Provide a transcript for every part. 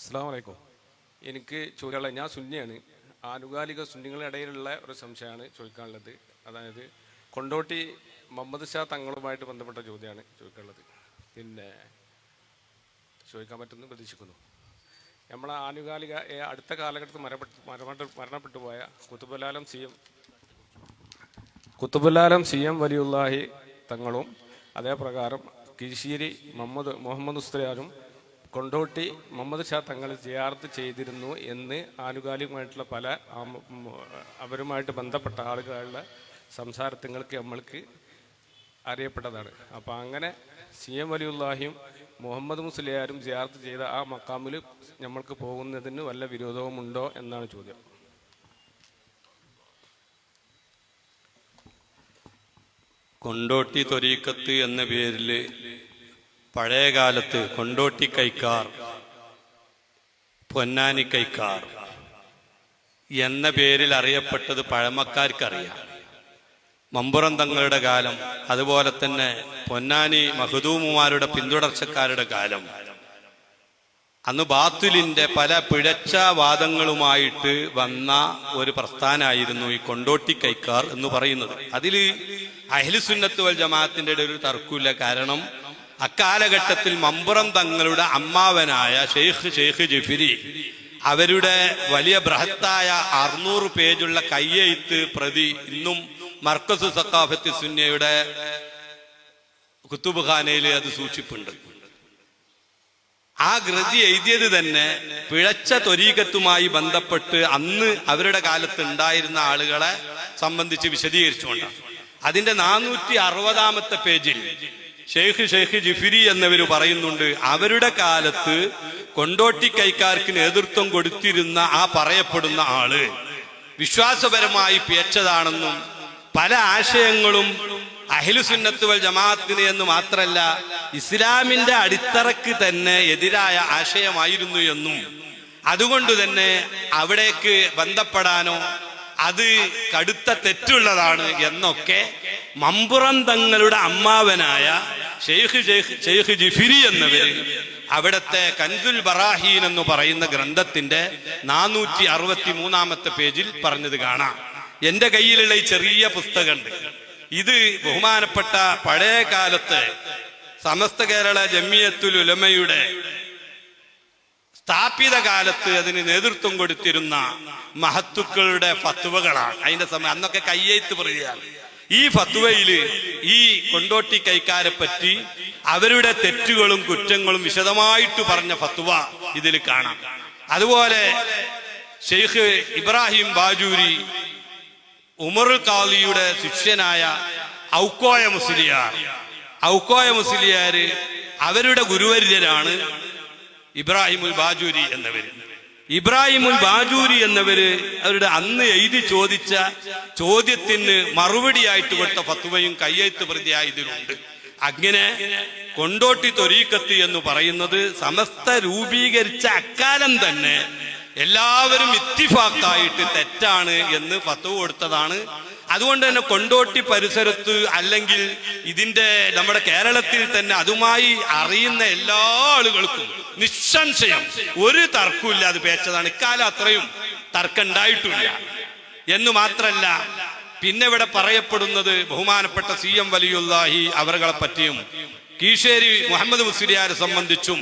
അസ്സാം എനിക്ക് ചോദിക്കാനുള്ള ഞാൻ സുന്നിയാണ്. ആനുകാലിക സുന്നികളുടെ ഇടയിലുള്ള ഒരു സംശയമാണ് ചോദിക്കാനുള്ളത്. അതായത് കൊണ്ടോട്ടി മുഹമ്മദ് ഷാ തങ്ങളുമായിട്ട് ബന്ധപ്പെട്ട ചോദ്യമാണ് ചോദിക്കാനുള്ളത്. പിന്നെ ചോദിക്കാൻ പറ്റുമെന്ന് പ്രതീക്ഷിക്കുന്നു. നമ്മളെ ആനുകാലിക അടുത്ത കാലഘട്ടത്തിൽ മരപ്പെട്ട് മരണപ്പെട്ട് മരണപ്പെട്ടു പോയ Qutbulalam C M Qutbulalam C M വലിയുല്ലാഹി തങ്ങളും അതേപ്രകാരം കിരിശ്ശേരി മുഹമ്മദ് മുഹമ്മദ് ഉസ്തയാരും കൊണ്ടോട്ടി മുഹമ്മദ് ഷാ തങ്ങൾ ജിയാർത്ത് ചെയ്തിരുന്നു എന്ന് ആനുകാലികമായിട്ടുള്ള പല അവരുമായിട്ട് ബന്ധപ്പെട്ട ആളുകളുടെ സംസാരത്തിങ്ങൾക്ക് നമ്മൾക്ക് അറിയപ്പെട്ടതാണ്. അപ്പോൾ അങ്ങനെ സി എം വലിയുള്ളാഹിയും മുഹമ്മദ് മുസ്ലിയാരും ജിയാർത്ത് ചെയ്ത ആ മക്കാമിൽ നമ്മൾക്ക് പോകുന്നതിന് വല്ല വിരോധവുമുണ്ടോ എന്നാണ് ചോദ്യം. കൊണ്ടോട്ടി തൊരീക്കത്ത് എന്ന പേരിൽ പഴയ കാലത്ത് കൊണ്ടോട്ടി കൈക്കാർ പൊന്നാനി കൈക്കാർ എന്ന പേരിൽ അറിയപ്പെട്ടത് പഴമക്കാർക്കറിയാം. മമ്പുറം തങ്ങളുടെ കാലം അതുപോലെ തന്നെ പൊന്നാനി മഹദൂമുമാരുടെ പിന്തുടർച്ചക്കാരുടെ കാലം. അന്ന് ബാത്തുലിന്റെ പല പിഴച്ച വാദങ്ങളുമായിട്ട് വന്ന ഒരു പ്രസ്ഥാനമായിരുന്നു ഈ കൊണ്ടോട്ടി കൈക്കാർ എന്ന് പറയുന്നത്. അതിൽ അഹ്ലുസുന്നത്ത് വൽ ജമാഅത്തിന്റെ ഒരു തർക്കമില്ല കാരണം അക്കാലഘട്ടത്തിൽ മമ്പുറം തങ്ങളുടെ അമ്മാവനായ ഷെയ്ഖ് ഷെയ്ഖ് ജഫിരി അവരുടെ വലിയ ബൃഹത്തായ അറുന്നൂറ് പേജുള്ള കയ്യെഴുത്ത് പ്രതി ഇന്നും മർക്കസു സക്കാഫത്ത് സുന്നയുടെ കുത്തുബുഖാനയിൽ അത് സൂക്ഷിപ്പുണ്ട്. ആ കൃതി എഴുതിയത് തന്നെ പിഴച്ച ത്വരീകത്തുമായി ബന്ധപ്പെട്ട് അന്ന് അവരുടെ കാലത്ത് ഉണ്ടായിരുന്ന ആളുകളെ സംബന്ധിച്ച് വിശദീകരിച്ചുകൊണ്ടാണ്. അതിന്റെ നാനൂറ്റി അറുപതാമത്തെ പേജിൽ ഷെയ്ഖ് ഷെയ്ഖ് ജിഫിരി എന്നിവർ പറയുന്നുണ്ട് അവരുടെ കാലത്ത് കൊണ്ടോട്ടി കൈക്കാർക്ക് നേതൃത്വം കൊടുത്തിരുന്ന ആ പറയപ്പെടുന്ന ആൾ വിശ്വാസപരമായി പിയച്ചതാണെന്നും പല ആശയങ്ങളും അഹിലുസുന്നത്ത് വൽ ജമാഅത്തിന് എന്ന് മാത്രല്ല ഇസ്ലാമിന്റെ അടിത്തറക്ക് തന്നെ എതിരായ ആശയമായിരുന്നു എന്നും. അതുകൊണ്ട് തന്നെ അവിടേക്ക് ബന്ധപ്പെടാനോ അത് കടുത്ത തെറ്റുള്ളതാണ് എന്നൊക്കെ മമ്പുറം തങ്ങളുടെ അമ്മാവനായ ഷെയ്ഖ് ഷെയ്ഖ് ജിഫിരി എന്നവര് അവിടത്തെ കൻസുൽ ബറാഹീൻ എന്ന് പറയുന്ന ഗ്രന്ഥത്തിന്റെ നാനൂറ്റി അറുപത്തി മൂന്നാമത്തെ പേജിൽ പറഞ്ഞത് കാണാം. എന്റെ കയ്യിലുള്ള ഈ ചെറിയ പുസ്തകമുണ്ട് ഇത് ബഹുമാനപ്പെട്ട പഴയ കാലത്ത് സമസ്ത കേരള ജമിയത്തുൽ ഉലമയുടെ സ്ഥാപിത കാലത്ത് അതിന് നേതൃത്വം കൊടുത്തിരുന്ന മഹത്തുക്കളുടെ ഫത്തുവകളാണ് അതിന്റെ സമയം അന്നൊക്കെ കയ്യെഴുത്ത് പറയുകയാണ്. ഈ ഫത്വയിൽ ഈ കൊണ്ടോട്ടി കൈക്കാരെ പറ്റി അവരുടെ തെറ്റുകളും കുറ്റങ്ങളും വിശദമായിട്ട് പറഞ്ഞ ഫത്വ ഇതിൽ കാണാം. അതുപോലെ ഷെയ്ഖ് ഇബ്രാഹിം ബാജൂരി ഉമറുൽ കാലിയുടെ ശിഷ്യനായ ഔക്കോയ മുസ്ലിയാർ. ഔക്കോയ മുസ്ലിയാര് അവരുടെ ഗുരുവര്യരാണ്. ഇബ്രാഹിമുൽ ബാജൂരി എന്നവര്. ഇബ്രാഹിമുൽ ബാജൂരി എന്നവര് അവരുടെ അന്ന് എഴുതി ചോദിച്ച ചോദ്യത്തിന് മറുപടിയായിട്ട് കൊടുത്ത ഫത്വയും കയ്യെഴുത്ത് പ്രതിയായി ഇതിലുണ്ട് അങ്ങനെ കൊണ്ടോട്ടി തൊരീക്കത്ത് എന്ന് പറയുന്നത് സമസ്ത രൂപീകരിച്ച അക്കാലം തന്നെ എല്ലാവരും ഇത്തിഫാക്കായിട്ട് തെറ്റാണ് എന്ന് ഫത്വ കൊടുത്തതാണ് അതുകൊണ്ട് തന്നെ കൊണ്ടോട്ടി പരിസരത്ത് അല്ലെങ്കിൽ ഇതിന്റെ നമ്മുടെ കേരളത്തിൽ തന്നെ അതുമായി അറിയുന്ന എല്ലാ ആളുകൾക്കും നിസ്സംശയം ഒരു തർക്കമില്ല അത് പേച്ചതാണ്. ഇക്കാലം അത്രയും തർക്കം ഉണ്ടായിട്ടില്ല. എന്ന് മാത്രല്ല പിന്നെ ഇവിടെ പറയപ്പെടുന്നത് ബഹുമാനപ്പെട്ട സി എം വലിയുല്ലാഹി അവരുകളെ പറ്റിയും കീശേരി മുഹമ്മദ് മുസ്ലിയാരെ സംബന്ധിച്ചും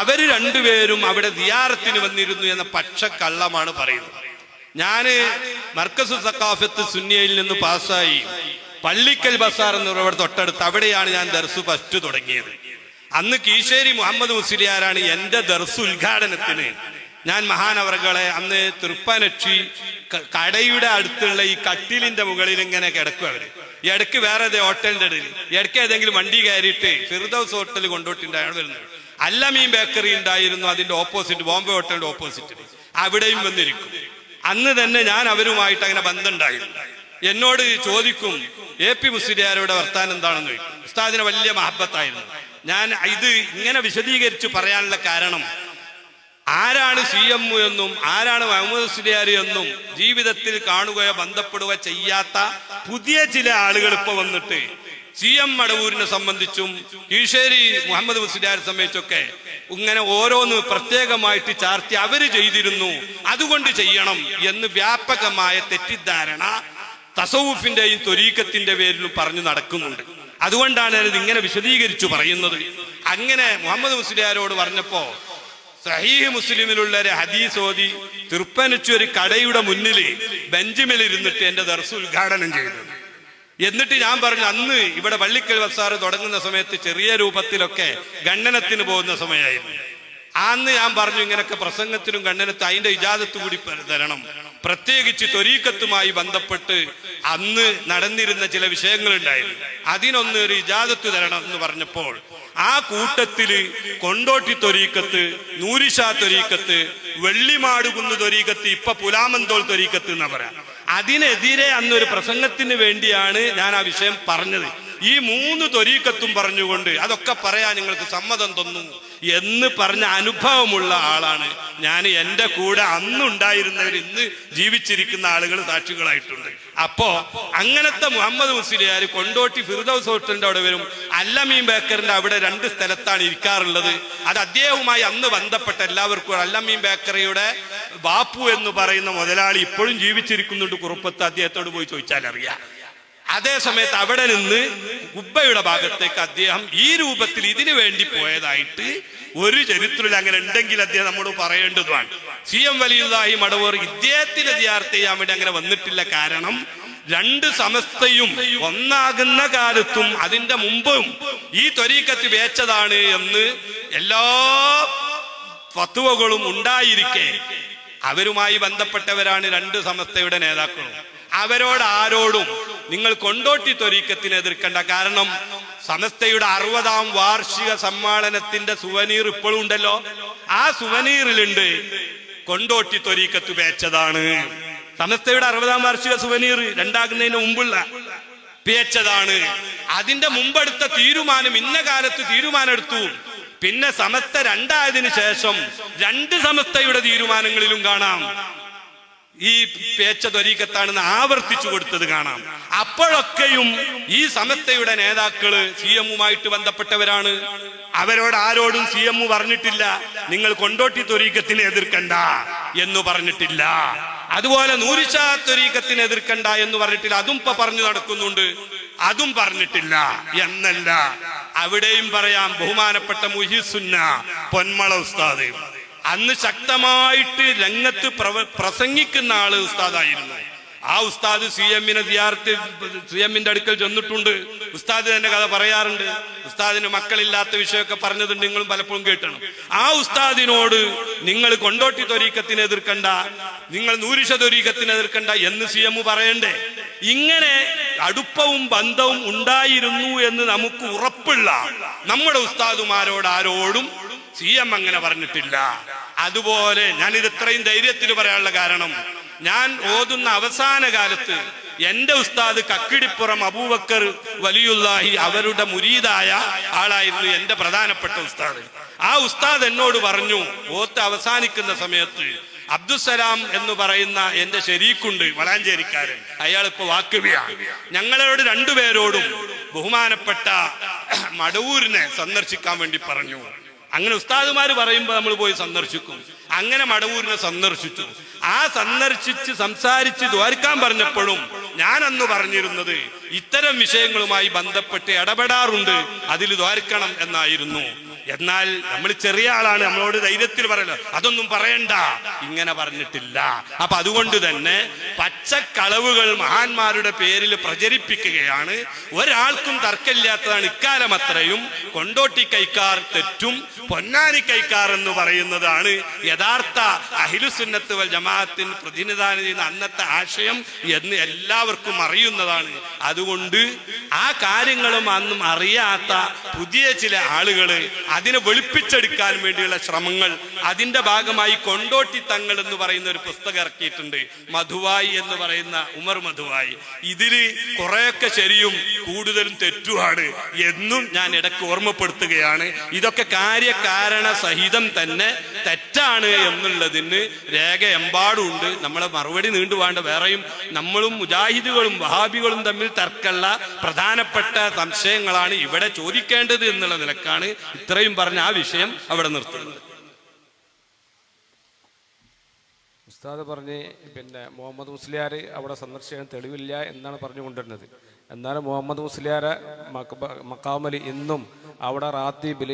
അവർ രണ്ടുപേരും അവിടെ ദിയാറത്തിന് വന്നിരുന്നു എന്ന പക്ഷക്കള്ളമാണ് പറയുന്നത്. ഞാൻ മർക്കസ് സക്കാഫത്ത് സുന്നിയയിൽ നിന്ന് പാസ്സായി. പള്ളിക്കൽ ബസാർ എന്ന് അവിടെ തൊട്ടടുത്ത് അവിടെയാണ് ഞാൻ ദർസ് ഫസ്റ്റ് തുടങ്ങിയത്. അന്ന് കീശേരി മുഹമ്മദ് മുസ്ലിയാരാണ് എന്റെ ദർസ് ഉദ്ഘാടനത്തിന്. ഞാൻ മഹാനവറുകളെ അന്ന് തൃപ്പനക്ഷി കടയുടെ അടുത്തുള്ള ഈ കട്ടിലിന്റെ മുകളിൽ ഇങ്ങനെ കിടക്കും അവർ. ഇടയ്ക്ക് വേറെ ഏതേ ഹോട്ടലിന്റെ ഇടയിൽ. ഇടയ്ക്ക് ഏതെങ്കിലും വണ്ടി കയറിയിട്ട് ഫിർദൌസ് ഹോട്ടൽ കൊണ്ടോട്ടിണ്ടായാണ് വരുന്നത്. അല്ലമീൻ ബേക്കറി ഉണ്ടായിരുന്നു അതിന്റെ ഓപ്പോസിറ്റ് ബോംബെ ഹോട്ടലിന്റെ ഓപ്പോസിറ്റ് അവിടെയും വന്നിരിക്കും. അന്ന് തന്നെ ഞാൻ അവരുമായിട്ട് അങ്ങനെ ബന്ധമുണ്ടായിരുന്നു. എന്നോട് ചോദിക്കും എ പി മുസ്ലിയാരുടെ വർത്താനം എന്താണെന്ന് ഉസ്താദിന് വലിയ മഹബത്തായിരുന്നു. ഞാൻ ഇത് ഇങ്ങനെ വിശദീകരിച്ച് പറയാനുള്ള കാരണം ആരാണ് സി എം എന്നും ആരാണ് മുഹമ്മദ് മുസ്ലിയാർ എന്നും ജീവിതത്തിൽ കാണുകയോ ബന്ധപ്പെടുകയോ ചെയ്യാത്ത പുതിയ ചില ആളുകൾ ഇപ്പൊ വന്നിട്ട് സി എം മടവൂരിനെ സംബന്ധിച്ചും കീഴ്ശേരി മുഹമ്മദ് മുസ്ലിയാരെ സംബന്ധിച്ചൊക്കെ ഇങ്ങനെ ഓരോന്ന് പ്രത്യേകമായിട്ട് ചാർത്തി അവർ ചെയ്തിരുന്നു. അതുകൊണ്ട് ചെയ്യണം എന്ന് വ്യാപകമായ തെറ്റിദ്ധാരണ തസവൂഫിന്റെയും ത്വരീക്കത്തിന്റെ പേരിലും പറഞ്ഞു നടക്കുന്നുണ്ട്. അതുകൊണ്ടാണ് ഞാനിത് ഇങ്ങനെ വിശദീകരിച്ചു പറയുന്നത്. അങ്ങനെ മുഹമ്മദ് മുസ്ലിയാരോട് പറഞ്ഞപ്പോ സഹീഹ് മുസ്ലിമിലുള്ള ഹദീസ് ഓതി തൃപ്പനച്ചു ഒരു കടയുടെ മുന്നിൽ ബെഞ്ചിമിൽ ഇരുന്നിട്ട് എന്റെ ദർസ് ഉദ്ഘാടനം ചെയ്തു. എന്നിട്ട് ഞാൻ പറഞ്ഞു അന്ന് ഇവിടെ വള്ളിക്കൽ വസാറ് തുടങ്ങുന്ന സമയത്ത് ചെറിയ രൂപത്തിലൊക്കെ ഗണ്ണനത്തിന് പോകുന്ന സമയമായിരുന്നു. അന്ന് ഞാൻ പറഞ്ഞു ഇങ്ങനൊക്കെ പ്രസംഗത്തിനും ഗണ്ണനത്ത് അതിന്റെ ഇജാദത്ത് കൂടി തരണം. പ്രത്യേകിച്ച് തൊരീക്കത്തുമായി ബന്ധപ്പെട്ട് അന്ന് നടന്നിരുന്ന ചില വിഷയങ്ങളുണ്ടായിരുന്നു. അതിനൊന്ന് ഒരു ഇജാദത്ത് തരണം എന്ന് പറഞ്ഞപ്പോൾ ആ കൂട്ടത്തിൽ കൊണ്ടോട്ടി തൊരീക്കത്ത് നൂരിഷാ തൊരീക്കത്ത് വെള്ളിമാടുകുന്ന് തൊരീക്കത്ത് ഇപ്പൊ പുലാമന്തോൾ തൊരീക്കത്ത് എന്നാ പറയാം. അതിനെതിരെ അന്നൊരു പ്രസംഗത്തിന് വേണ്ടിയാണ് ഞാൻ ആ വിഷയം പറഞ്ഞത്. ഈ മൂന്ന് തൊരീക്കത്തും പറഞ്ഞുകൊണ്ട് അതൊക്കെ പറയാൻ നിങ്ങൾക്ക് സമ്മതം തന്നു എന്ന് പറഞ്ഞ അനുഭവമുള്ള ആളാണ്. ഞാൻ എന്റെ കൂടെ അന്നുണ്ടായിരുന്നവർ ഇന്ന് ജീവിച്ചിരിക്കുന്ന ആളുകൾ സാക്ഷികളായിട്ടുണ്ട്. അപ്പോ അങ്ങനത്തെ മുഹമ്മദ് മുസ്ലിയാർ കൊണ്ടോട്ടി ഫിർദൌസ് ഹോട്ടലിന്റെ അവിടെ വരും. അല്ലമീൻ ബേക്കറിന്റെ അവിടെ രണ്ട് സ്ഥലത്താണ് ഇരിക്കാറുള്ളത്. അത് അദ്ദേഹവുമായി അന്ന് ബന്ധപ്പെട്ട എല്ലാവർക്കും അല്ലമീൻ ബേക്കറിയുടെ ബാപ്പു എന്ന് പറയുന്ന മുതലാളി ഇപ്പോഴും ജീവിച്ചിരിക്കുന്നുണ്ട് കുറുപ്പത്ത്. അദ്ദേഹത്തോട് പോയി ചോദിച്ചാൽ അറിയാം. അതേ സമയത്ത് അവിടെ നിന്ന് കുബ്ബയുടെ ഭാഗത്തേക്ക് അദ്ദേഹം ഈ രൂപത്തിൽ ഇതിനു വേണ്ടി പോയതായിട്ട് ഒരു ചരിത്രത്തിൽ അങ്ങനെ ഉണ്ടെങ്കിൽ അദ്ദേഹം നമ്മോട് പറയേണ്ടതുമാണ്. സി എം വലിയതായി മടവൂർ ഇദ്ദേഹത്തിന് അധികാരത്തെ ചെയ്യാൻ വേണ്ടി അങ്ങനെ വന്നിട്ടില്ല. കാരണം രണ്ട് സമസ്തയും ഒന്നാകുന്ന കാലത്തും അതിന്റെ മുമ്പും ഈ ത്വരീക്കത്ത് വേച്ചതാണ് എന്ന് എല്ലാ ഫത്തുവകളും ഉണ്ടായിരിക്കെ. അവരുമായി ബന്ധപ്പെട്ടവരാണ് രണ്ട് സമസ്തയുടെ നേതാക്കളും. അവരോട് ആരോടും നിങ്ങൾ കൊണ്ടോട്ടി ത്വരീക്കത്തിന് എതിർക്കേണ്ട. കാരണം സമസ്തയുടെ അറുപതാം വാർഷിക സമ്മേളനത്തിന്റെ സുവനീർ ഇപ്പോഴും ഉണ്ടല്ലോ. ആ സുവനീറിലുണ്ട് കൊണ്ടോട്ടി ത്വരീക്കത്ത് പേച്ചതാണ്. സമസ്തയുടെ അറുപതാം വാർഷിക സുവനീർ രണ്ടാകുന്നതിന് മുമ്പുള്ള പേച്ചതാണ്. അതിന്റെ മുമ്പെടുത്ത തീരുമാനം ഇന്ന കാലത്ത് തീരുമാനം എടുത്തു പിന്നെ സമസ്ത രണ്ടായതിനു ശേഷം രണ്ട് സമസ്തയുടെ തീരുമാനങ്ങളിലും കാണാം. ഈ പേച്ച ത്വരീക്കത്താണെന്ന് ആവർത്തിച്ചു കൊടുത്തത് കാണാം. അപ്പോഴൊക്കെയും ഈ സമസ്തയുടെ നേതാക്കൾ സി എമ്മുമായിട്ട് ബന്ധപ്പെട്ടവരാണ്. അവരോട് ആരോടും സി എം പറഞ്ഞിട്ടില്ല. നിങ്ങൾ കൊണ്ടോട്ടി ത്വരീക്കത്തിനെ എതിർക്കണ്ട എന്ന് പറഞ്ഞിട്ടില്ല. അതുപോലെ നൂരിഷാ ത്വരീക്കത്തിനെതിർക്കണ്ട എന്ന് പറഞ്ഞിട്ടില്ല. അതും ഇപ്പൊ പറഞ്ഞു നടക്കുന്നുണ്ട്. അതും പറഞ്ഞിട്ടില്ല. എന്നല്ല. അവിടെയും പറയാം ബഹുമാനപ്പെട്ട മുഹിസുന്ന പൊന്മള ഉസ്താദ്. അന്ന് ശക്തമായിട്ട് രംഗത്ത് പ്രസംഗിക്കുന്ന ആൾ ഉസ്താദായിരുന്നു. ആ ഉസ്താദ് സി എമ്മിനെ സിയാർത്ത് സി എമ്മിന്റെ അടുക്കൽ ചെന്നിട്ടുണ്ട്. ഉസ്താദ് തന്നെ കഥ പറയാറുണ്ട്. ഉസ്താദിന് മക്കളില്ലാത്ത വിഷയമൊക്കെ പറഞ്ഞതുണ്ട് നിങ്ങളും പലപ്പോഴും കേട്ടണം. ആ ഉസ്താദിനോട് നിങ്ങൾ കൊണ്ടോട്ടി ത്വരീക്കത്തിനെ എതിർക്കണ്ട നിങ്ങൾ നൂരിഷ ത്വരീക്കത്തിനെ എതിർക്കണ്ട എന്ന് സി എം പറയണ്ടേ? ഇങ്ങനെ അടുപ്പവും ബന്ധവും ഉണ്ടായിരുന്നു എന്ന് നമുക്ക് ഉറപ്പുള്ള നമ്മുടെ ഉസ്താദുമാരോട് ആരോടും സി എം അങ്ങനെ പറഞ്ഞിട്ടില്ല. അതുപോലെ ഞാൻ ഇത് ഇത്രയും ധൈര്യത്തിൽ പറയാനുള്ള കാരണം ഞാൻ ഓതുന്ന അവസാന കാലത്ത് എന്റെ ഉസ്താദ് കക്കിടിപ്പുറം അബൂബക്കർ വലിയുല്ലാഹി അവരുടെ മുരീതായ ആളായിരുന്നു എന്റെ പ്രധാനപ്പെട്ട ഉസ്താദ്. ആ ഉസ്താദ് എന്നോട് പറഞ്ഞു ഓത്ത് അവസാനിക്കുന്ന സമയത്ത് അബ്ദുസലാം എന്ന് പറയുന്ന എന്റെ ശരീക്കുണ്ട് വളാഞ്ചേരിക്കാരൻ. അയാൾ ഇപ്പൊ വാക്കുകയാണ് ഞങ്ങളോട് രണ്ടുപേരോടും ബഹുമാനപ്പെട്ട മടവൂരിനെ സന്ദർശിക്കാൻ വേണ്ടി പറഞ്ഞു. അങ്ങനെ ഉസ്താദുമാര് പറയുമ്പോൾ നമ്മൾ പോയി സന്ദർശിക്കും. അങ്ങനെ മടവൂരിനെ സന്ദർശിച്ചു. ആ സന്ദർശിച്ച് സംസാരിച്ച് ദ്വാരിക്കാൻ പറഞ്ഞപ്പോഴും ഞാൻ അന്ന് പറഞ്ഞിരുന്നത് ഇത്തരം വിഷയങ്ങളുമായി ബന്ധപ്പെട്ട് ഇടപെടാറുണ്ട് അതിൽ ദ്വാരിക്കണം എന്നായിരുന്നു. എന്നാൽ നമ്മൾ ചെറിയ ആളാണ് നമ്മളോട് ധൈര്യത്തിൽ പറയല്ലോ. അതൊന്നും പറയണ്ട. ഇങ്ങനെ പറഞ്ഞിട്ടില്ല. അപ്പൊ അതുകൊണ്ട് തന്നെ പച്ചക്കളവുകൾ മഹാന്മാരുടെ പേരിൽ പ്രചരിപ്പിക്കുകയാണ്. ഒരാൾക്കും തർക്കമില്ലാത്തതാണ്. ഇക്കാലം അത്രയും കൊണ്ടോട്ടി കൈക്കാർ തെറ്റും പൊന്നാനി കൈക്കാർ എന്ന് പറയുന്നതാണ് യഥാർത്ഥ അഹിലുസുന്നത്ത് വൽ ജമാഅത്തിന് പ്രതിനിധാനം ചെയ്യുന്ന അന്നത്തെ ആശയം എന്ന് എല്ലാവർക്കും അറിയുന്നതാണ്. അതുകൊണ്ട് ആ കാര്യങ്ങളും അന്നും അറിയാത്ത പുതിയ ചില ആളുകൾ അതിനെ വെളുപ്പിച്ചെടുക്കാൻ വേണ്ടിയുള്ള ശ്രമങ്ങൾ അതിന്റെ ഭാഗമായി കൊണ്ടോട്ടി തങ്ങൾ എന്ന് പറയുന്ന ഒരു പുസ്തകം ഇറക്കിയിട്ടുണ്ട്. മധുവായി എന്ന് പറയുന്ന ഉമർ മധുവായി. ഇതിൽ കുറെയൊക്കെ ശരിയും കൂടുതലും തെറ്റുമാണ് എന്നും ഞാൻ ഇടയ്ക്ക് ഓർമ്മപ്പെടുത്തുകയാണ്. ഇതൊക്കെ കാര്യകാരണ സഹിതം തന്നെ തെറ്റാണ് എന്നുള്ളതിന് രേഖ എമ്പാടുണ്ട് നമ്മളെ മറുപടി നീണ്ടുപോകാണ്ട് വേറെയും നമ്മളും മുജാഹിദുകളും വഹാബികളും തമ്മിൽ തർക്കമുള്ള പ്രധാനപ്പെട്ട സംശയങ്ങളാണ് ഇവിടെ ചോദിക്കേണ്ടത് എന്നുള്ള നിലക്കാണ് ഇത്രയും പറഞ്ഞ ആ വിഷയം അവിടെ നിർത്തുന്നത് ഉസ്താദ് പറഞ്ഞ് പിന്നെ മുഹമ്മദ് മുസ്ലിയാർ അവിടെ സന്ദർശിക്കാൻ തെളിവില്ല എന്നാണ് പറഞ്ഞു പറഞ്ഞുകൊണ്ടിരുന്നത്. എന്നാലും മുഹമ്മദ് മുസ്ലിയാരെ മക്കാമലി ഇന്നും അവിടെ റാത്തീബിൽ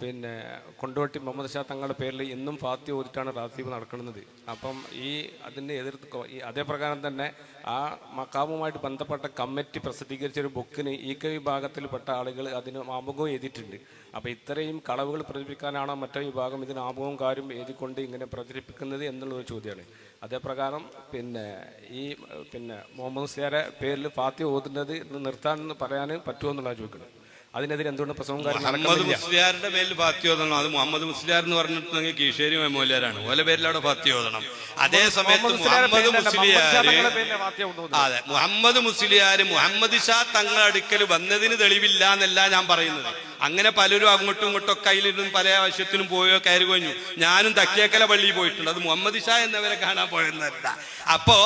പിന്നെ കൊണ്ടോട്ടി മുഹമ്മദ് ഷാ തങ്ങളുടെ പേരിൽ ഇന്നും ഫാത്തി ഓതിട്ടാണ് റാത്തീബ് നടക്കുന്നത്. അപ്പം ഈ അതിന്റെ എതിർത്ത് അതേ പ്രകാരം തന്നെ ആ മക്കാമുമായിട്ട് ബന്ധപ്പെട്ട കമ്മിറ്റി പ്രസിദ്ധീകരിച്ച ഒരു ബുക്കിന് ഈ കെ വിഭാഗത്തിൽപ്പെട്ട ആളുകൾ അതിന് ആമുഖവും എഴുതിയിട്ടുണ്ട്. അപ്പോൾ ഇത്രയും കളവുകൾ പ്രചരിപ്പിക്കാനാണോ മറ്റേ വിഭാഗം ഇതിന് ആമുഖവും കാര്യം എഴുതിക്കൊണ്ട് ഇങ്ങനെ പ്രചരിപ്പിക്കുന്നത് എന്നുള്ളൊരു ചോദ്യമാണ്. അതേപ്രകാരം പിന്നെ ഈ പിന്നെ മുഹമ്മദ് സിയാരെ പേരിൽ ഫാത്തി ഓതുന്നത് നിർത്താൻ പറയാൻ പറ്റുമോ എന്നുള്ള ചോദിക്കണം. അതിനെതിരെ എന്തുകൊണ്ട് പ്രസംഗം മുസ്ലിയാരുടെ പേരിൽ ഫാത്തി ഓതണം. അത് മുഹമ്മദ് മുസ്ലിയാർ എന്ന് പറഞ്ഞിട്ടുണ്ടെങ്കിൽ കീശേരി മെമ്മോലിയാരാണ് ഓല പേരിൽ അവിടെ ഫാത്തി ഓതണം. അതേ സമയത്ത് മുഹമ്മദ് ഓതുന്നത്. അതെ മുഹമ്മദ് മുസ്ലിയാർ മുഹമ്മദ് ഷാ തങ്ങൾ അടുക്കൽ വന്നതിന് തെളിവില്ല എന്നല്ല ഞാൻ പറയുന്നത്. അങ്ങനെ പലരും അങ്ങോട്ടും ഇങ്ങോട്ടും ഒക്കെ അതിലിരുന്നും പല ആവശ്യത്തിനും പോയോ കയറി കഴിഞ്ഞു ഞാനും തക്കിയേക്കല പള്ളിയിൽ പോയിട്ടുണ്ട്. അത് മുഹമ്മദ് ഷാ എന്നവരെ കാണാൻ പോയെന്നല്ല അപ്പോ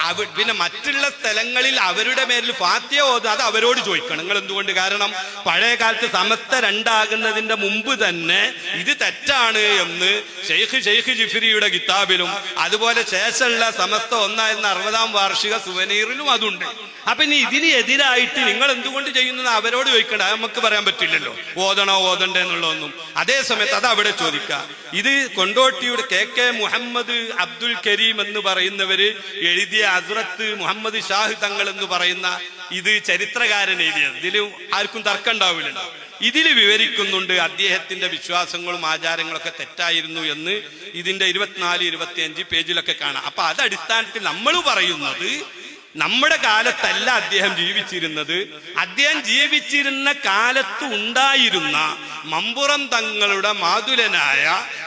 അവ പിന്നെ മറ്റുള്ള സ്ഥലങ്ങളിൽ അവരുടെ മേലിൽ ഫാത്തിയ ഓതുക അത് അവരോട് ചോദിക്കണം. നിങ്ങൾ എന്തുകൊണ്ട്? കാരണം പഴയ കാലത്ത് സമസ്ത രണ്ടാകുന്നതിന്റെ മുമ്പ് തന്നെ ഇത് തെറ്റാണ് എന്ന് ഷെയ്ഖ് ഷെയ്ഖ് ജിഫിരിയുടെ കിതാബിലും അതുപോലെ ശേഷമുള്ള സമസ്ത ഒന്നായിരുന്ന അറുപതാം വാർഷിക സുവനീറിലും അതുണ്ട്. അപ്പൊ ഇനി ഇതിനെതിരായിട്ട് നിങ്ങൾ എന്തുകൊണ്ട് ചെയ്യുന്നത് അവരോട് ചോദിക്കണ്ട. നമുക്ക് പറയാൻ പറ്റില്ലല്ലോ. ഓതണോ ഓതണ്ടേ എന്നുള്ളതൊന്നും. അതേ സമയത്ത് അത് അവിടെ ചോദിക്കുക ഇത് കൊണ്ടോട്ടിയുടെ കെ കെ മുഹമ്മദ് അബ്ദുൽ കരീം എന്ന് പറയുന്നവര് എഴുതിയ അസുറത്ത് മുഹമ്മദ് ഷാഹ് തങ്ങൾ എന്ന് പറയുന്ന ഇത് ചരിത്രകാരൻ എഴുതിയത്. ഇതിൽ ആർക്കും തർക്കം ഉണ്ടാവില്ല. ഇതിൽ വിവരിക്കുന്നുണ്ട് അദ്ദേഹത്തിന്റെ വിശ്വാസങ്ങളും ആചാരങ്ങളൊക്കെ തെറ്റായിരുന്നു എന്ന് ഇതിന്റെ ഇരുപത്തിനാല് ഇരുപത്തിയഞ്ച് പേജിലൊക്കെ കാണാം. അപ്പൊ അത് അടിസ്ഥാനത്തിൽ നമ്മൾ പറയുന്നത് നമ്മുടെ കാലത്തല്ല അദ്ദേഹം ജീവിച്ചിരുന്നത്. അദ്ദേഹം ജീവിച്ചിരുന്ന കാലത്ത് ഉണ്ടായിരുന്ന മമ്പുറം തങ്ങളുടെ മാതുലനായ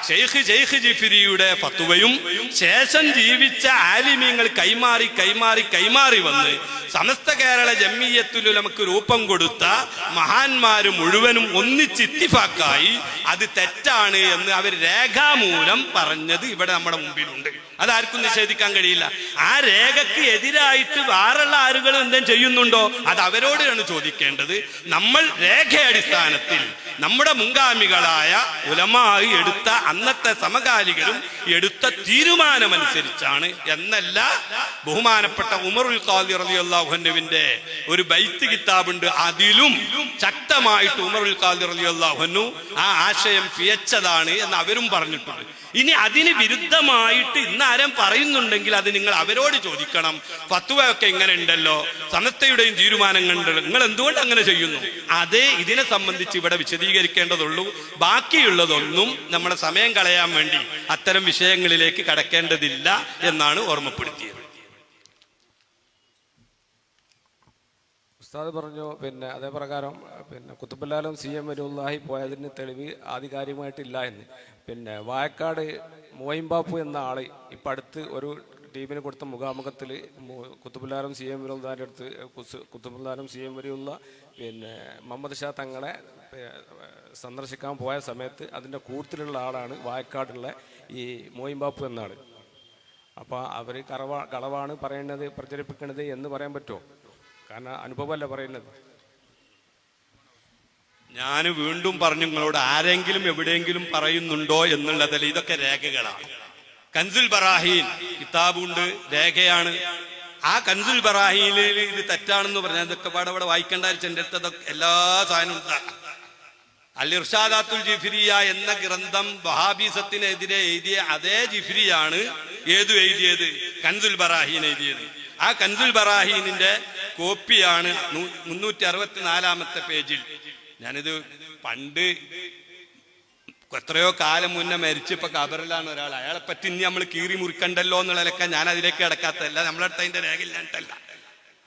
ഷെയ്ഖ് ഷെയ്ഖ് ജിഫിരിയുടെ ഫത്തുവയും ശേഷം ജീവിച്ച ആലിമ്യങ്ങൾ കൈമാറി കൈമാറി കൈമാറി വന്ന് സമസ്ത കേരള ജമ്മീയത്തിൽ നമുക്ക് രൂപം കൊടുത്ത മഹാന്മാര് മുഴുവനും ഒന്നിച്ച് ഇത്തിഫാക്കായി അത് തെറ്റാണ് എന്ന് അവർ രേഖാമൂലം പറഞ്ഞത് ഇവിടെ നമ്മുടെ മുമ്പിലുണ്ട്. അതാർക്കും നിഷേധിക്കാൻ കഴിയില്ല. ആ രേഖക്ക് എതിരായിട്ട് വേറുള്ള ആളുകൾ എന്തെങ്കിലും ചെയ്യുന്നുണ്ടോ? അത് അവരോടാണ് ചോദിക്കേണ്ടത്. നമ്മൾ രേഖയടിസ്ഥാനത്തിൽ നമ്മുടെ മുൻഗാമികളായ ഉലമായി എടുത്ത അന്നത്തെ സമകാലികരും എടുത്ത തീരുമാനമനുസരിച്ചാണ് എന്നല്ല ബഹുമാനപ്പെട്ട ഉമറുൽ ഖാദി റലിയുല്ലാഹുനുവിന്റെ ഒരു ബൈത്ത് കിതാബുണ്ട്. അതിലും ശക്തമായിട്ട് ഉമറുൽ ഖാദി റലിയുല്ലാഹുനു ആ ആശയം പിയച്ചതാണ് എന്ന് അവരും പറഞ്ഞിട്ടുണ്ട്. ഇനി അതിന് വിരുദ്ധമായിട്ട് ഇന്ന് ആരും പറയുന്നുണ്ടെങ്കിൽ അത് നിങ്ങൾ അവരോട് ചോദിക്കണം. ഫത്വയൊക്കെ ഇങ്ങനെ ഉണ്ടല്ലോ. സമസ്തയുടെയും തീരുമാനങ്ങൾ ഉണ്ടല്ലോ നിങ്ങൾ എന്തുകൊണ്ട് അങ്ങനെ ചെയ്യുന്നു? അതേ ഇതിനെ സംബന്ധിച്ച് ഇവിടെ വിശദീകരിക്കേണ്ടതുള്ളൂ. ബാക്കിയുള്ളതൊന്നും നമ്മുടെ സമയം കളയാൻ വേണ്ടി അത്തരം വിഷയങ്ങളിലേക്ക് കടക്കേണ്ടതില്ല എന്നാണ് ഓർമ്മപ്പെടുത്തിയത്. ഉസ്താദ് പറഞ്ഞു പിന്നെ അതേ പ്രകാരം പിന്നെ കുത്തുബല്ലാലും സി എം വരുല്ലാഹി പോയതിന് തെളിവ് ആധികാരികമായിട്ടില്ല എന്ന്. പിന്നെ വായക്കാട് മോയിംബാപ്പു എന്ന ആൾ ഇപ്പം അടുത്ത് ഒരു ടീമിന് കൊടുത്ത മുഖാമുഖത്തിൽ കുത്തുബുല്ലാലും സി എം വരുല്ലാന്റെ അടുത്ത് കുസ്- കുത്തുബുല്ലാലും സി എം വരെയുള്ള പിന്നെ മുഹമ്മദ് ഷാ തങ്ങളെ സന്ദർശിക്കാൻ പോയ സമയത്ത് അതിന്റെ കൂട്ടത്തിലുള്ള ആളാണ് വായക്കാടുള്ള ഈ മോയിംബാപ്പു എന്ന ആൾ അപ്പോൾ അവർ കറവാ കളവാണ് പറയുന്നത് പ്രചരിപ്പിക്കുന്നത് എന്ന് പറയാൻ പറ്റുമോ? കാരണം അനുഭവമല്ല പറയുന്നത്. ഞാൻ വീണ്ടും പറഞ്ഞു നിങ്ങളോട് ആരെങ്കിലും എവിടെയെങ്കിലും പറയുന്നുണ്ടോ എന്നുള്ളതല്ല ഇതൊക്കെ രേഖകളാണ്. കൻസുൽ ബറാഹീൻ കിതാബുണ്ട് രേഖയാണ്. ആ കൻസുൽ ബറാഹീനിൽ ഇത് തെറ്റാണെന്ന് പറഞ്ഞാൽ ഇതൊക്കെ പാടെ അവിടെ വായിക്കേണ്ട എന്റെ അടുത്ത് എല്ലാ സാധനവും. അൽ ഇർഷാദാത്തുൽ ജിഫിരിയ എന്ന ഗ്രന്ഥം വഹാബീസത്തിനെതിരെ എഴുതിയ അതേ ജിഫിരിയാണ് ഏതു എഴുതിയത്? കൻസുൽ ബറാഹീൻ എഴുതിയത്. ആ കൻസുൽ ബറാഹീനിന്റെ കോപ്പിയാണ് മുന്നൂറ്റി അറുപത്തിനാലാമത്തെ പേജിൽ. ഞാനിത് പണ്ട് എത്രയോ കാലം മുന്നേ മരിച്ചിപ്പോ കബറിലാണ് ഒരാൾ. അയാളെ പറ്റി ഇനി നമ്മൾ കീറി മുറിക്കണ്ടല്ലോ എന്നുള്ളതൊക്കെ ഞാൻ അതിലേക്ക് കിടക്കാത്തതല്ല നമ്മളടുത്ത് അതിന്റെ രേഖ ഇല്ലാണ്ടല്ല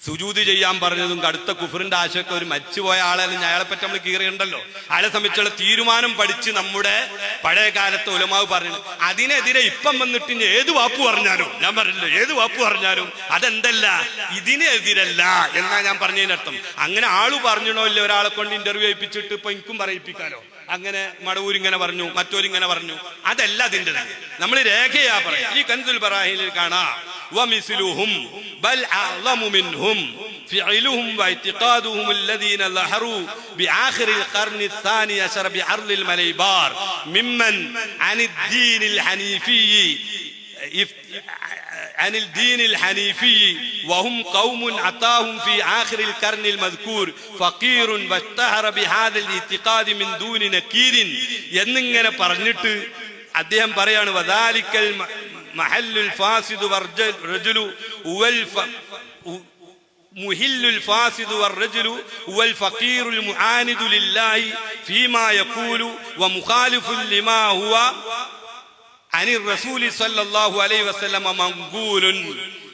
സുജൂത് ചെയ്യാൻ പറഞ്ഞതും കടുത്ത കുഫറിന്റെ ആശയൊക്കെ ഒരു മരിച്ചുപോയ ആളെ അയാളെ പറ്റി നമ്മൾ കീറിയുണ്ടല്ലോ അയാളെ സംബന്ധിച്ചുള്ള തീരുമാനം പഠിച്ച് നമ്മുടെ പഴയ കാലത്തെ ഉലമാവ് പറഞ്ഞു. അതിനെതിരെ ഇപ്പം വന്നിട്ട് ഏത് വാപ്പ് പറഞ്ഞാലും ഞാൻ പറഞ്ഞില്ല ഏത് വാപ്പ് പറഞ്ഞാലും അതെന്തല്ല ഇതിനെതിരല്ല എന്നാ ഞാൻ പറഞ്ഞതിന്റെ അർത്ഥം. അങ്ങനെ ആൾ പറഞ്ഞണോ ഇല്ല ഒരാളെ കൊണ്ട് ഇന്റർവ്യൂ അയപ്പിച്ചിട്ട് ഇപ്പൊ എനിക്കും പറയിപ്പിക്കാലോ? അങ്ങനെ മടവൂരിങ്ങനെ പറഞ്ഞു മറ്റോരിങ്ങനെ പറഞ്ഞു. അതല്ല അതിന്റെ നമ്മൾ രേഖയാ പറയാം. ഈ കൻസുൽ ബറാഹിൽ കാണാം. ومثلهم بل أعظم منهم فعلهم واعتقادهم الذين ظهروا بآخر القرن الثاني عشر بعرض المليبار ممن عن الدين الحنيفي if- عن الدين الحنيفي وهم قوم أتاهم في آخر القرن المذكور فقير واشتهر بهذا الاعتقاد من دون نكير എന്നിങ്ങനെ പറഞ്ഞിട്ട് അദ്ദേഹം പറയാണ് വദാലിക്കൽ മ- മഹല്ലുൽ ഫാസിദു വർജ- റജുലു ഉവൽ ഫ- ഉ- مهل الفاسد والرجل هو الفقير المعاند لله فيما يقول ومخالف لما هو അനി റസൂലി സല്ലല്ലാഹു അലൈഹി വസല്ലമ മങ്കൂലുൻ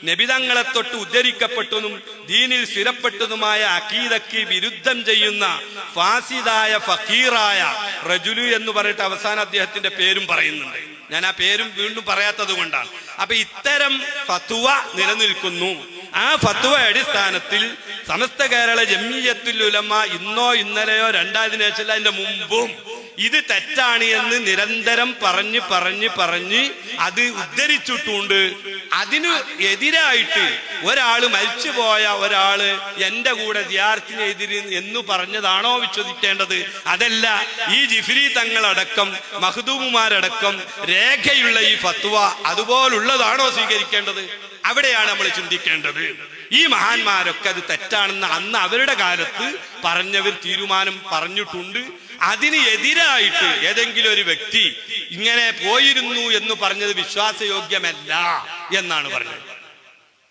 നബിതങ്ങളെ തൊട്ട് ഉദ്ധരിക്കപ്പെട്ടതും ദീനിൽ സ്ഥിരപ്പെട്ടതുമായ അക്കീതക്ക് വിരുദ്ധം ചെയ്യുന്ന ഫാസിദായ ഫക്കീറായ റജുലു എന്ന് പറഞ്ഞിട്ട് അവസാന അദ്ദേഹത്തിന്റെ പേരും പറയുന്നുണ്ട്. ഞാൻ ആ പേരും വീണ്ടും പറയാത്തത് കൊണ്ടാണ്. അപ്പൊ ഇത്തരം ഫത്വ നിലനിൽക്കുന്നു. ആ ഫത്വ അടിസ്ഥാനത്തിൽ സമസ്ത കേരള ജമ്മിയത്തുൽ ഉലമ ഇന്നോ ഇന്നലെയോ രണ്ടായതിനു ശേഷം അതിന്റെ മുമ്പും ഇത് തെറ്റാണ് എന്ന് നിരന്തരം പറഞ്ഞ് പറഞ്ഞ് പറഞ്ഞ് അത് ഉദ്ധരിച്ചിട്ടുണ്ട്. അതിന് എതിരായിട്ട് ഒരാൾ മരിച്ചുപോയ ഒരാൾ എന്റെ കൂടെ ദ്യാർത്ഥിന് എതിര് എന്ന് പറഞ്ഞതാണോ വിശ്വസിക്കേണ്ടത്? അതല്ല ഈ ജിഫിരി തങ്ങളടക്കം മഹദൂമുമാരടക്കം രേഖയുള്ള ഈ ഫത്വ അതുപോലുള്ളതാണോ സ്വീകരിക്കേണ്ടത്? അവിടെയാണ് നമ്മൾ ചിന്തിക്കേണ്ടത്. ഈ മഹാന്മാരൊക്കെ അത് തെറ്റാണെന്ന് അന്ന് അവരുടെ കാലത്ത് പറഞ്ഞവർ തീരുമാനം പറഞ്ഞിട്ടുണ്ട്. അതിന് എതിരായിട്ട് ഏതെങ്കിലും ഒരു വ്യക്തി ഇങ്ങനെ പോയിരുന്നു എന്ന് പറഞ്ഞത് വിശ്വാസയോഗ്യമല്ല എന്നാണ് പറഞ്ഞത്.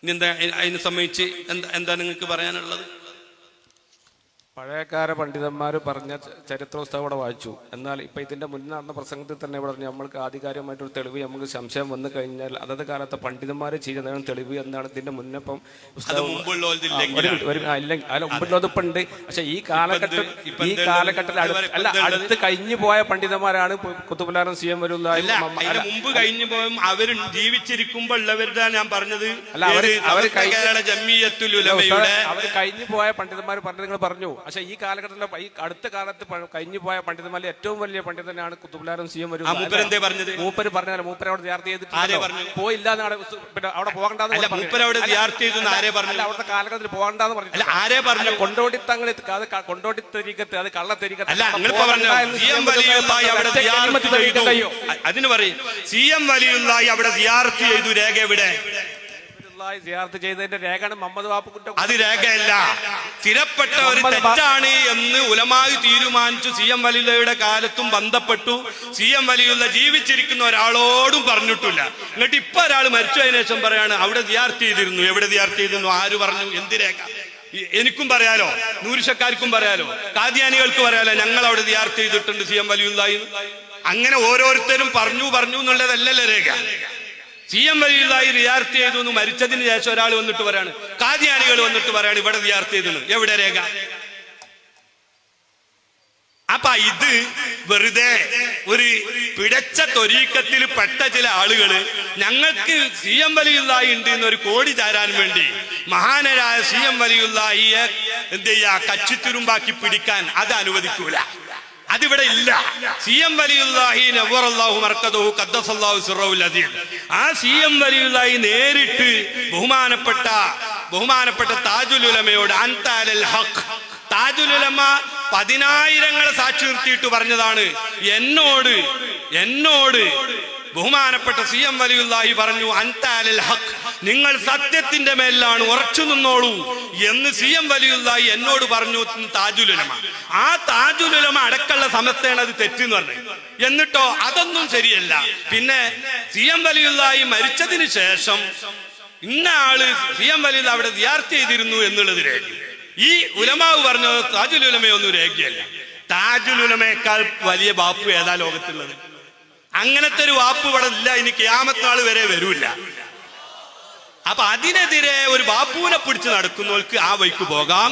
ഇനി എന്താ അതിനെ സംബന്ധിച്ച് എന്താ എന്താ നിങ്ങൾക്ക് പറയാനുള്ളത്? പഴയക്കാര പണ്ഡിതന്മാർ പറഞ്ഞ ച- ചരിത്രോത്സവം ഇവിടെ വായിച്ചു. എന്നാൽ ഇപ്പം ഇതിന്റെ മുന്നേ നടന്ന പ്രസംഗത്തിൽ തന്നെ ഇവിടെ പറഞ്ഞു നമ്മൾക്ക് ആധികാരികമായിട്ടൊരു തെളിവ് നമുക്ക് സംശയം വന്നു കഴിഞ്ഞാൽ അതത് കാലത്തെ പണ്ഡിതന്മാർ ചെയ്യുന്നതാണ് തെളിവ് എന്നാണ് ഇതിന്റെ മുന്നപ്പം അല്ല മുമ്പുള്ളത് ഇപ്പൊ ഉണ്ട്. പക്ഷെ ഈ കാലഘട്ടം ഈ കാലഘട്ടത്തിൽ അടുത്ത് അല്ല അടുത്ത് കഴിഞ്ഞു പോയ പണ്ഡിതന്മാരാണ് കുത്തുപുലാരം സി എം വരുന്ന മുമ്പ് കഴിഞ്ഞു പോയ അവർ ജീവിച്ചിരിക്കുമ്പോഴുള്ളവരുടെ ഞാൻ പറഞ്ഞത്. അല്ല, അവർ അവർ കഴിഞ്ഞു പോയ പണ്ഡിതന്മാർ പറഞ്ഞു നിങ്ങൾ പറഞ്ഞു. പക്ഷെ ഈ കാലഘട്ടത്തിലെ ഈ അടുത്ത കാലത്ത് കഴിഞ്ഞു പോയ പണ്ഡിതന്മാരിൽ ഏറ്റവും വലിയ പണ്ഡിതനാണ് കുത്തുബുലാരം സി എം ഒരു പറഞ്ഞത്? മൂപ്പര് പറഞ്ഞാൽ മൂപ്പര് അവിടെ ധ്യാർത്തി ചെയ്ത്? പോയില്ല പിന്നെ അവിടെ പോകണ്ടെന്ന് ധ്യാർത്തി അവിടുത്തെ കാലഘട്ടത്തിൽ പോകണ്ടെന്ന് പറഞ്ഞു കൊണ്ടോടി ആരെ പറഞ്ഞു? കൊണ്ടോട്ടി തങ്ങൾ അത് കൊണ്ടോടി തെരീക്കത്ത് അത് കള്ള തെരീക്കത്ത് അതിന് പറയും സി എം വലിയുള്ളായി അവിടെ സിയാറത്ത് ചെയ്തു രേഖ എവിടെ? ചെയ്തതിന്റെ രേഖയാണ് മുഹമ്മദ് അത് രേഖയല്ല. സ്ഥിരപ്പെട്ട ഒരു തെറ്റാണ് എന്ന് ഉലമായി തീരുമാനിച്ചു സി എം വലിയുടെ കാലത്തും ബന്ധപ്പെട്ടു. സി എം വലിയുള്ള ജീവിച്ചിരിക്കുന്ന ഒരാളോടും പറഞ്ഞിട്ടില്ല. എന്നിട്ട് ഇപ്പൊ ഒരാൾ മരിച്ചതിന് ശേഷം പറയാണ് അവിടെ ദിയാർത്ത് ചെയ്തിരുന്നു. എവിടെ ദിയാർത്ത് ചെയ്തിരുന്നു? ആര് പറഞ്ഞു? എന്ത് രേഖ? എനിക്കും പറയാലോ? നൂരുഷക്കാർക്കും പറയാലോ? കാദ്യാനികൾക്ക് പറയാലോ? ഞങ്ങൾ അവിടെ ദിയാർത്ത് ചെയ്തിട്ടുണ്ട് സി എം വലിയുള്ളായി അങ്ങനെ ഓരോരുത്തരും പറഞ്ഞു പറഞ്ഞു എന്നുള്ളതല്ലല്ലോ രേഖ. സി എം വലിയതായി റിയാർത്ത് ചെയ്തു എന്ന് മരിച്ചതിന് ശേഷം ഒരാൾ വന്നിട്ട് പറയാണ്. കാദ്യാനികൾ വന്നിട്ട് പറയാണ് ഇവിടെ റിയാർത്ത് ചെയ്തു എവിടെ രേഖ? അപ്പൊ ഇത് വെറുതെ ഒരു പിടച്ച തൊരീക്കത്തിൽ പെട്ട ചില ആളുകൾ ഞങ്ങൾക്ക് സി എം വലിയുള്ളായി ഉണ്ട് എന്നൊരു കോടി ചാരാൻ വേണ്ടി മഹാനരായ സി എം വലിയുള്ളായിയെ എന്ത് ചെയ്യാ കച്ചിത്തുരുമ്പാക്കി പിടിക്കാൻ അത് അനുവദിക്കൂല. അതിവിടെ ഇല്ല. സി എം വലിയുള്ളാഹി നവറല്ലാഹു മർക്കദഹു ഖദ്ദസല്ലാഹു സിറഹുൽ അദീദ് ആ സി എം വലിയുള്ളാഹി നേരിട്ട് ബഹുമാനപ്പെട്ട ബഹുമാനപ്പെട്ട താജുൽ ഉലമയോട് അൻതാലൽ ഹഖ്. താജുൽ ഉലമ പതിനായിരങ്ങളെ സാക്ഷി നിർത്തിയിട്ട് പറഞ്ഞതാണ്. എന്നോട് എന്നോട് ബഹുമാനപ്പെട്ട സി എം വലിയുള്ളാഹി പറഞ്ഞു അൻതാലൽ ഹഖ്. നിങ്ങൾ സത്യത്തിന്റെ മേലാണ് ഉറച്ചു നിന്നോളൂ എന്ന് സി എം വലിയതായി എന്നോട് പറഞ്ഞു താജുലുലമ. ആ താജുലുലമ അടക്കമുള്ള സമസ്തയാണ് അത് തെറ്റെന്ന് പറഞ്ഞത് എന്നിട്ടോ അതൊന്നും ശരിയല്ല. പിന്നെ സി എം വലിയതായി മരിച്ചതിന് ശേഷം ഇന്ന ആൾ സി എം വലിയുള്ള അവിടെ വിയാർത്തി ചെയ്തിരുന്നു എന്നുള്ളത് രേഖ. ഈ ഉലമാവ് പറഞ്ഞത് താജുലുലമയൊന്നും രേഖയല്ല. താജുലുലമയേക്കാൾ വലിയ ബാപ്പു ഏതാ ലോകത്തുള്ളത്? അങ്ങനത്തെ ഒരു വാപ്പ് ഇവിടെ ഇല്ല. ഇനി ക്യാമത്താൾ വരെ വരൂല്ല. അപ്പൊ അതിനെതിരെ ഒരു ബാപ്പൂനെ പിടിച്ച് നടക്കുന്നവർക്ക് ആ വൈക്ക് പോകാം.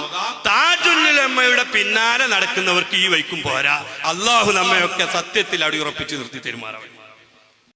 താജുല്ലമ്മയുടെ പിന്നാലെ നടക്കുന്നവർക്ക് ഈ വൈക്കും പോരാ. അള്ളാഹു നമ്മയൊക്കെ സത്യത്തിൽ അടിയുറപ്പിച്ച് നിർത്തി തെരുമാറാം